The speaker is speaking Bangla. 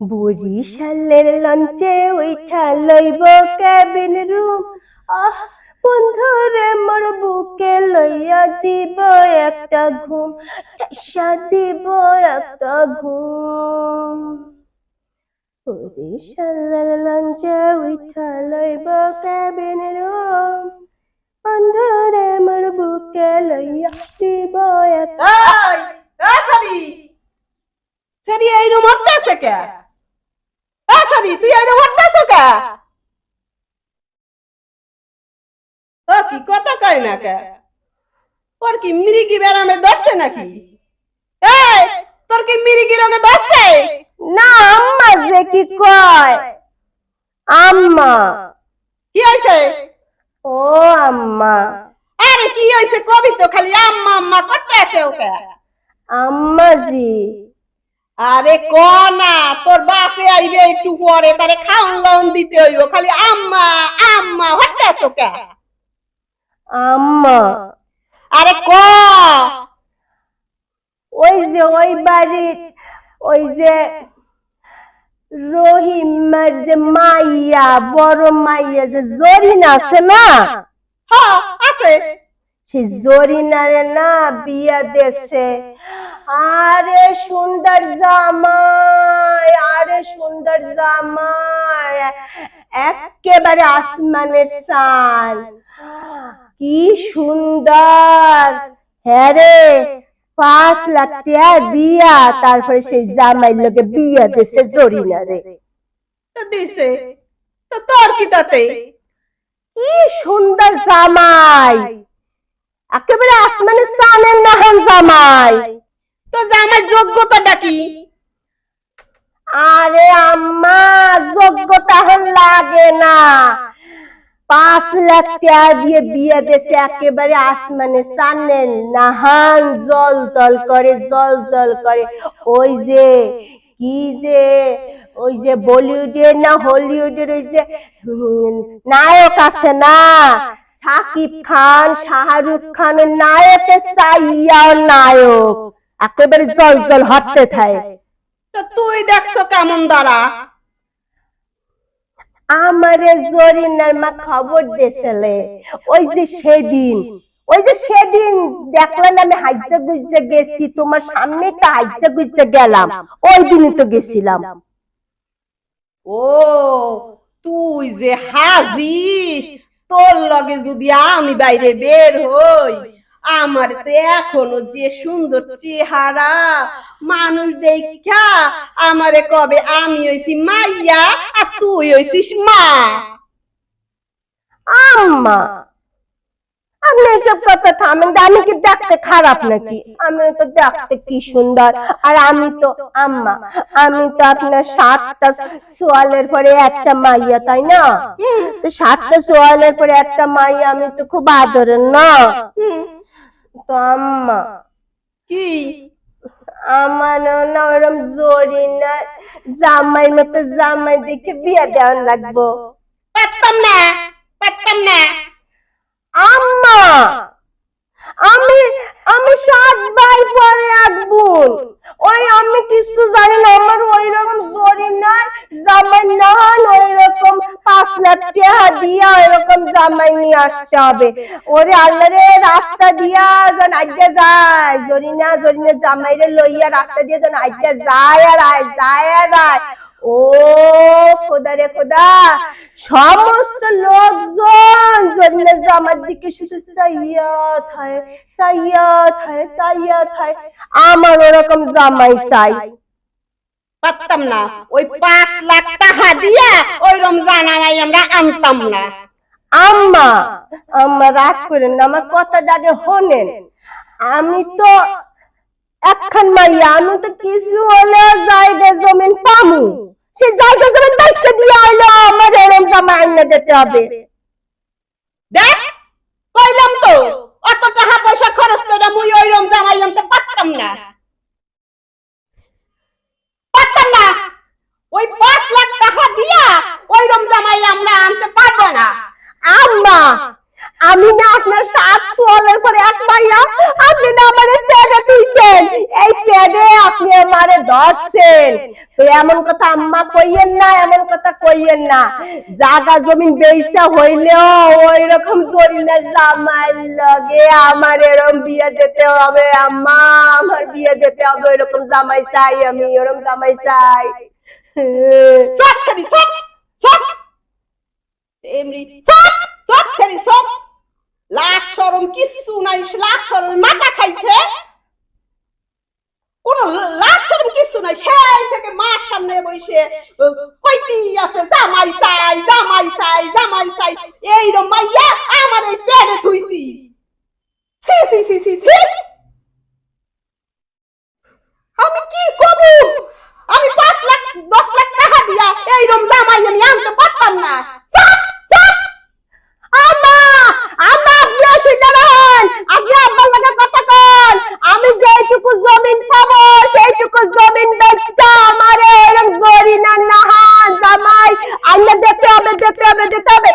বরিশালের লঞ্চে উঠা লইব কেবিন রুম। আহ বন্ধুরে মোর বুকে লইয়া দিব একটা ঘুম ঠাসা দিব একটা ঘুম। বরিশালের লঞ্চে উঠা লইব কেবিন রুম। বন্ধুরে মোর বুকে লইয়া দিব একটা সারি এই রুম হচ্ছে কে? সারি তুই এই রুম হচ্ছে ও কি কথা কয় না কে? ওর কি মিরিকি বেরামে ধরছে নাকি? এই তোর কি মিরিকি রোগে ধরছে? না আম্মা যে কি কয়? আম্মা। কি হয়েছে? ও আম্মা। আরে কি হয়েছে? কবি তো খালি আম্মা আম্মা করতে আছে ওকে। আম্মা জি আরে ক না তোর বাপে আইবে একটু পরে তারে খাওন লাউন দিতে হইব খালি আম্মা আম্মা আছে ওকে আম্মা। আরে ক? ওই যে ওই বাড়ির ওই যে রহিমার যে মাইয়া বড় মাইয়া যে জরিনা আছে না? হ্যাঁ আছে। সেই জরিনারে না বিয়া দেছে আরে সুন্দর জামাই আরে সুন্দর জামাই একেবারে আসমানের সান কি সুন্দর। হ্যাঁ রে পাঁচ লাখ টাকা দিয়া তারপরে সেই জামাই লোকে বিয়া দেছে জরিনারে তো দিছে তো তোর কি তাতে? কি সুন্দর জামাই একেবারে আসমানের সানের নাহান জামাই। তো আমার যোগ্যতাটা কি? আরে আম্মা, যোগ্যতা হল লাগে না। পাঁচ লাখ টাকা দিয়ে বিয়ে দেশে একেবারে আসমানে সামনে নাহান, জল জল করে, জল জল করে। ওই যে, কি যে, ওই যে বলিউডের না হলিউডের ওই যে নায়ক আছে না? সাকিব খান, শাহরুখ খানের নায়কের সাইয়াও নায়ক। একেবারে জল জল হটতে থাকে। তো তুই দেখছ কেমন দ্বারা আমারে জরিনার মা খবর দিয়েছিলে। ওই যে সেদিন ওই যে সেদিন দেখলেন আমি হাইজা গুজে গেছি তোমার সামনে তো হাইজা গুজে গেলাম ওই দিনই তো গেছিলাম। ও তুই যে হাজিস তোর লগে যদি আমি বাইরে বের হই আমার তো এখনও যে সুন্দর চেহারা মানুষ দেখা আমারে কবে আমি হইছি মাইয়া আর তুই হইছিস মা। আম্মা আপনি এসব কথা থামেন আমি কি দেখতে খারাপ নাকি? আমি তো দেখতে কি সুন্দর। আর আমি তো আম্মা আমি তো আপনার সাতটা সোয়ালের পরে একটা মাইয়া তাই না? তো সাতটা সোয়ালের পরে একটা মাইয়া আমি তো খুব আদরের না? তো আম্মা। কি? আমার না ওরম জোরি না জামাই মতো জামাই দেখে বিয়ে দেওয়ান লাগবো। পারতাম না পারতাম না। আমি আমি সাত ভাই পরে এক বোন ওই আমি কিছু জানি না আমার ওই রকম জরি নাই জামাই না ওই রকম দিয়া ওই রকম জামাই নিয়ে আসতে হবে। ওরে আল্লাহ রে রাস্তা দিয়া আজ্ঞা যায়। লইয়া রাস্তা দিয়ে আজ্ঞা যায় আর আয়, যায় আর আয়। ও খোদা রে খোদা, সমস্ত লোকজন জন্মের জামার দিকে শুধু সাইয়াত হয় সাইয়াত হয় সাইয়াত হয় আমার ওরকম জামাই চাই। পারতাম না। ওই পাঁচ লাখ টাকা দিয়া ওই রমজান আমায় আমরা আনতাম না। আম্মা আম্মা রাগ করেন না আমার কথাটা আগে হনেন আমি তো একখান মাইয়া আমি তো কিছু হলে জায়গা জমিন পামু। সেই জায়গা জমিন বাইকে দিয়ে আইলো আমার এরম জামা আইনে দিতে হবে। দেখ কইলাম তো অত টাকা পয়সা খরচ করে মুই ওই রমজান আনতে পারতাম না পারতাম না ওই পাঁচ লাখ টাকা দিয়া ওই আই আমরা আনতে পারব না। আম্মা, আমি না আপনার সাত সোয়ালের পরে এক মাইয়া আপনি না আমারে পেটে তুইছেন এই পেটে আপনি আমারে ধরছেন। তো এমন কথা আম্মা কইয়েন না, এমন কথা কইয়েন না। জায়গা জমিন বেইসা হইলেও ওই রকম জরিনার জামাই লগে আমার এরকম বিয়ে দিতে হবে। আম্মা, আমার বিয়ে দিতে হবে, এরকম জামাই চাই আমি, এরকম জামাই চাই। সব ছেড়ি সব সব এমনি সব সব ছেড়ি সব লাশ সরম কিছু নাই লাশ সরম মাথা খাইছে। কোন লাশ সরম কিছু নাই, সেই থেকে মার সামনে বসে কইতি আছে, জামাই চাই জামাই চাই এইরকম মাইয়া আমার এই পেটে থুইছি ছি ছি ছি ছি ছি আমি কি করব আমি পাঁচ লাখ দশ লাখ টাকা দিয়া এইরকম জামাই আমি আনতে পারতাম না। আমি যেইটুকু জমিন পাবো, সেইটুকু জমিন বেচা আমার এরকম জরিনা নাহান জামাই। আইনা দিতে হবে, দেখতে হবে দেখতে হবে।